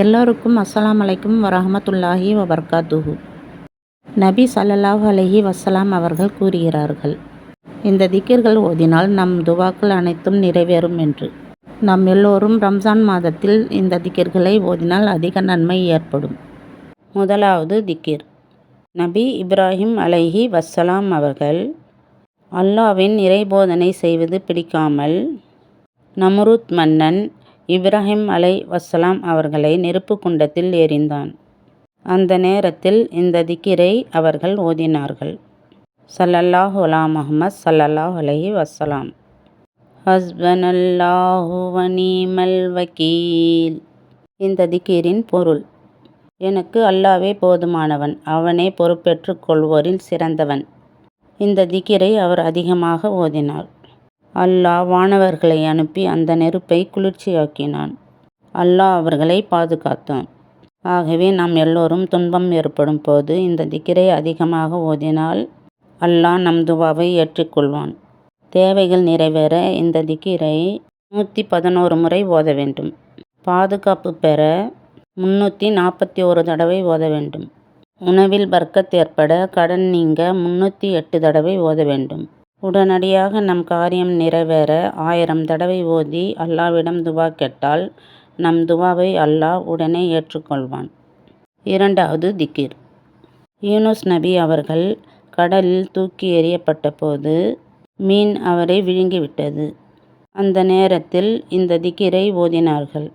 எல்லோருக்கும் அஸ்ஸலாம் அலைக்கும் வரஹமத்துல்லாஹி வபர்காத்துஹு. நபி சல்லாஹ் அலைஹி வசலாம் அவர்கள் கூறுகிறார்கள் இந்த திக்கிர்கள் ஓதினால் நம் துவாக்கள் அனைத்தும் நிறைவேறும் என்று. நாம் எல்லோரும் ரம்ஜான் மாதத்தில் இந்த திக்கிர்களை ஓதினால் அதிக நன்மை ஏற்படும். முதலாவது திக்கிர். நபி இப்ராஹிம் அலைஹி வஸ்ஸலாம் அவர்கள் அல்லாவின் இறைபோதனை செய்வது பிடிக்காமல் நம்ருத் மன்னன் இப்ராஹிம் அலை வசலாம் அவர்களை நெருப்பு குண்டத்தில் எறிந்தான். அந்த நேரத்தில் இந்த திக்கிரை அவர்கள் ஓதினார்கள். சல்லல்லாஹ் அலா முகமது சல்லல்லாஹ் அலைஹி வஸ்ஸலாம். ஹஸ்பனல்லாஹு வனீமல் வக்கீல் இந்த திக்கீரின் பொருள் எனக்கு அல்லாவே போதுமானவன் அவனே பொறுப்பேற்றுக் கொள்வோரில் சிறந்தவன். இந்த திக்கிரை அவர் அதிகமாக ஓதினார். அல்லாஹ் வானவர்களை அனுப்பி அந்த நெருப்பை குளிர்ச்சியாக்கினான். அல்லாஹ் அவர்களை பாதுகாத்தான். ஆகவே நாம் எல்லோரும் துன்பம் ஏற்படும் போது இந்த திக்கிரை அதிகமாக ஓதினால் அல்லாஹ் நம் துவாவை ஏற்றுக்கொள்வான். தேவைகள் நிறைவேற இந்த திக்கிரை நூற்றி பதினோரு முறை ஓத வேண்டும். பாதுகாப்பு பெற முன்னூற்றி நாற்பத்தி ஒரு தடவை ஓத வேண்டும். உணவில் பர்க்கத் ஏற்பட கடன் நீங்க முன்னூற்றி எட்டு தடவை ஓத வேண்டும். உடனடியாக நம் காரியம் நிறைவேற ஆயிரம் தடவை ஓதி அல்லாவிடம் துவா கேட்டால் நம் துவாவை அல்லாஹ் உடனே ஏற்றுக்கொள்வான். இரண்டாவது திக்கிர் யூனுஸ் நபி அவர்கள் கடலில் தூக்கி எறியப்பட்ட போது மீன் அவரை விழுங்கிவிட்டது. அந்த நேரத்தில் இந்த திக்கிரை ஓதினார்கள்.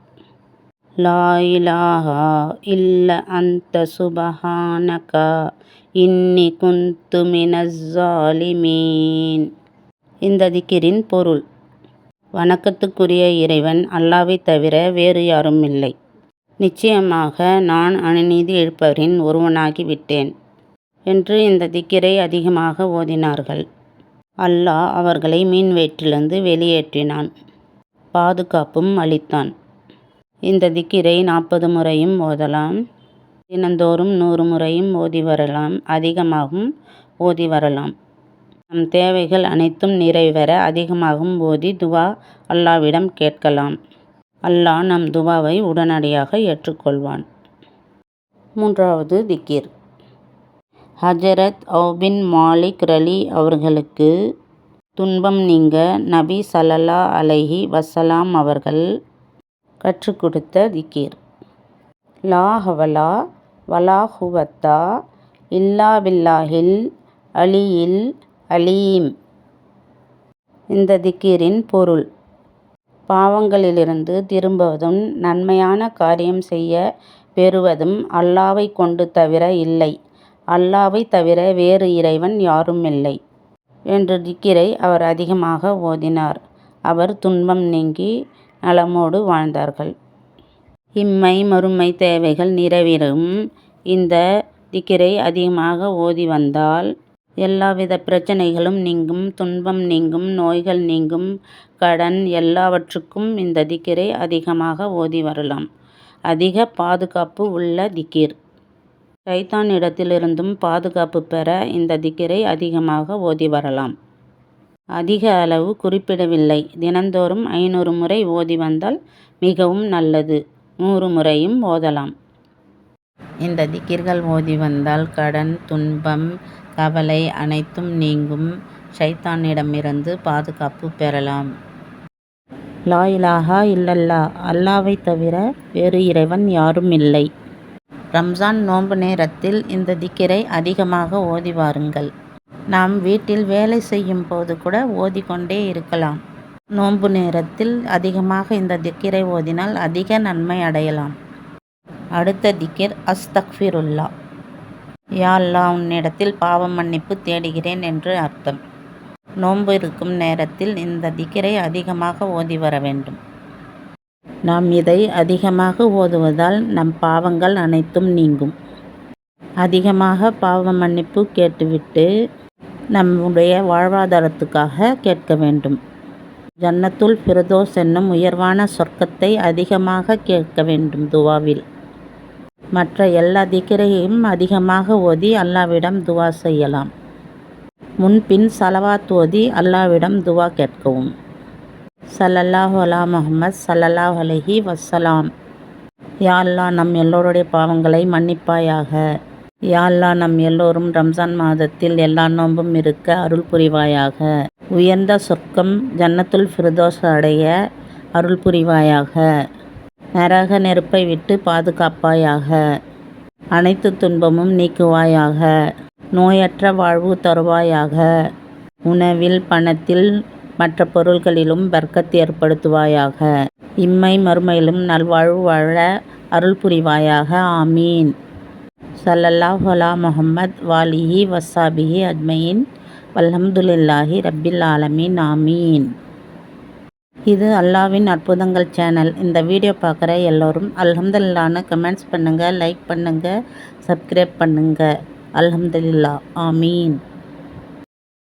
லா இலாஹா இல்ல அந்த சுபஹானகா. இன்னி குந்து மினஸ்ஸாலிமீன் இந்த திக்கிரின் பொருள். வணக்கத்துக்குரிய இறைவன் அல்லாவை தவிர வேறு யாரும் இல்லை. நிச்சயமாக நான் அநீதி இழுப்பவரின் ஒருவனாகி விட்டேன் என்று இந்த திக்கிரை அதிகமாக ஓதினார்கள். அல்லாஹ் அவர்களை மீன் வயிற்றிலிருந்து வெளியேற்றினான். பாதுகாப்பும் அளித்தான். இந்த திக்கிரை நாற்பது முறையும் ஓதலாம். தினந்தோறும் நூறு முறையும் ஓதி வரலாம். அதிகமாகவும் ஓதி வரலாம். நம் தேவைகள் அனைத்தும் நிறைவேற அதிகமாகவும் ஓதி துவா அல்லாவிடம் கேட்கலாம். அல்லாஹ் நம் துவாவை உடனடியாக ஏற்றுக்கொள்வான். மூன்றாவது திக்கிர். ஹஜரத் ஓபின் மாலிக் ரலி அவர்களுக்கு துன்பம் நீங்க நபி சல்லல்லா அலஹி வசலாம் அவர்கள் கற்றுக் கொடுத்த திக்கிர். லா ஹவலா வலா ஹுவத்தா இல்லா பில்லாஹில் அலியில் அலீம். இந்த திக்கீரின் பொருள். பாவங்களிலிருந்து திரும்புவதும் நன்மையான காரியம் செய்ய பெறுவதும் அல்லாவை கொண்டு தவிர இல்லை. அல்லாவை தவிர வேறு இறைவன் யாரும் இல்லை என்று திக்கிரை அவர் அதிகமாக ஓதினார். அவர் துன்பம் நீங்கி நலமோடு வாழ்ந்தார்கள். இம்மை மறுமை தேவைகள் நிறைவேறும். இந்த திக்கிரை அதிகமாக ஓதி வந்தால் எல்லாவித பிரச்சனைகளும் நீங்கும் துன்பம் நீங்கும் நோய்கள் நீங்கும். கடன் எல்லாவற்றுக்கும் இந்த திக்கிரை அதிகமாக ஓதி வரலாம். அதிக பாதுகாப்பு உள்ள திக்கிர். சைத்தான் இடத்திலிருந்தும் பாதுகாப்பு பெற இந்த திக்கிரை அதிகமாக ஓதி வரலாம். அதிக அளவு குறிப்பிடவில்லை. தினந்தோறும் ஐநூறு முறை ஓதி வந்தால் மிகவும் நல்லது. நூறு முறையும் ஓதலாம். இந்த திக்கிர்கள் ஓதி வந்தால் கடன் துன்பம் கவலை அனைத்தும் நீங்கும். ஷைத்தானிடமிருந்து பாதுகாப்பு பெறலாம். லா இலாஹா இல்லல்லா. அல்லாவை தவிர வேறு இறைவன் யாரும் இல்லை. ரம்ஜான் நோன்பு நேரத்தில் இந்த திக்கிரை அதிகமாக ஓதி வாருங்கள். நாம் வீட்டில் வேலை செய்யும் போது கூட ஓதிக்கொண்டே இருக்கலாம். நோன்பு நேரத்தில் அதிகமாக இந்த திக்கிரை ஓதினால் அதிக நன்மை அடையலாம். அடுத்த திக்கிர் அஸ்தக்ஃபிருல்லா. யா அல்லா உன்னிடத்தில் பாவ மன்னிப்பு தேடுகிறேன் என்று அர்த்தம். நோன்பு இருக்கும் நேரத்தில் இந்த திக்கிரை அதிகமாக ஓதி வர வேண்டும். நாம் இதை அதிகமாக ஓதுவதால் நம் பாவங்கள் அனைத்தும் நீங்கும். அதிகமாக பாவ மன்னிப்பு கேட்டுவிட்டு நம்முடைய வாழ்வாதாரத்துக்காக கேட்க வேண்டும். ஜன்னத்துல் ஃபிரதோஸ் என்னும் உயர்வான சொர்க்கத்தை அதிகமாக கேட்க வேண்டும் துவாவில். மற்ற எல்லா திக்கரையும் அதிகமாக ஓதி அல்லாவிடம் துவா செய்யலாம். முன்பின் சலவாத் ஓதி அல்லாவிடம் துவா கேட்கவும். சல்லல்லாஹ் அலா முகமது சல்லல்லாஹ் அலஹி வஸ்ஸலாம். யா அல்லா நம் எல்லோருடைய பாவங்களை மன்னிப்பாயாக. யாழ்லா நம் எல்லோரும் ரம்ஜான் மாதத்தில் எல்லா நோன்பும் இருக்க அருள் புரிவாயாக. உயர்ந்த சொர்க்கம் ஜன்னத்துல் ஃபிர்தோஸ் அடைய அருள் புரிவாயாக. நரக நெருப்பை விட்டு பாதுகாப்பாயாக. அனைத்து துன்பமும் நீக்குவாயாக. நோயற்ற வாழ்வு தருவாயாக. உணவில் பணத்தில் மற்ற பொருள்களிலும் வர்க்கத்தை ஏற்படுத்துவாயாக. இம்மை மறுமையிலும் நல்வாழ்வு வாழ அருள் புரிவாயாக. ஆமீன். சல்லல்லாஹ் அலா முஹம்மத் வாலிஹி வசாபிஹி அஜ்மயின். வல்ஹம்துலில்லாஹி ரப்பில் ஆலமீன். ஆமீன். இது அல்லாவின் அற்புதங்கள் சேனல். இந்த வீடியோ பார்க்குற எல்லோரும் அல்ஹம்துலில்லான்னு கமெண்ட்ஸ் பண்ணுங்கள் லைக் பண்ணுங்கள் சப்ஸ்கிரைப் பண்ணுங்கள் அல்ஹம்துலில்லா ஆமீன்.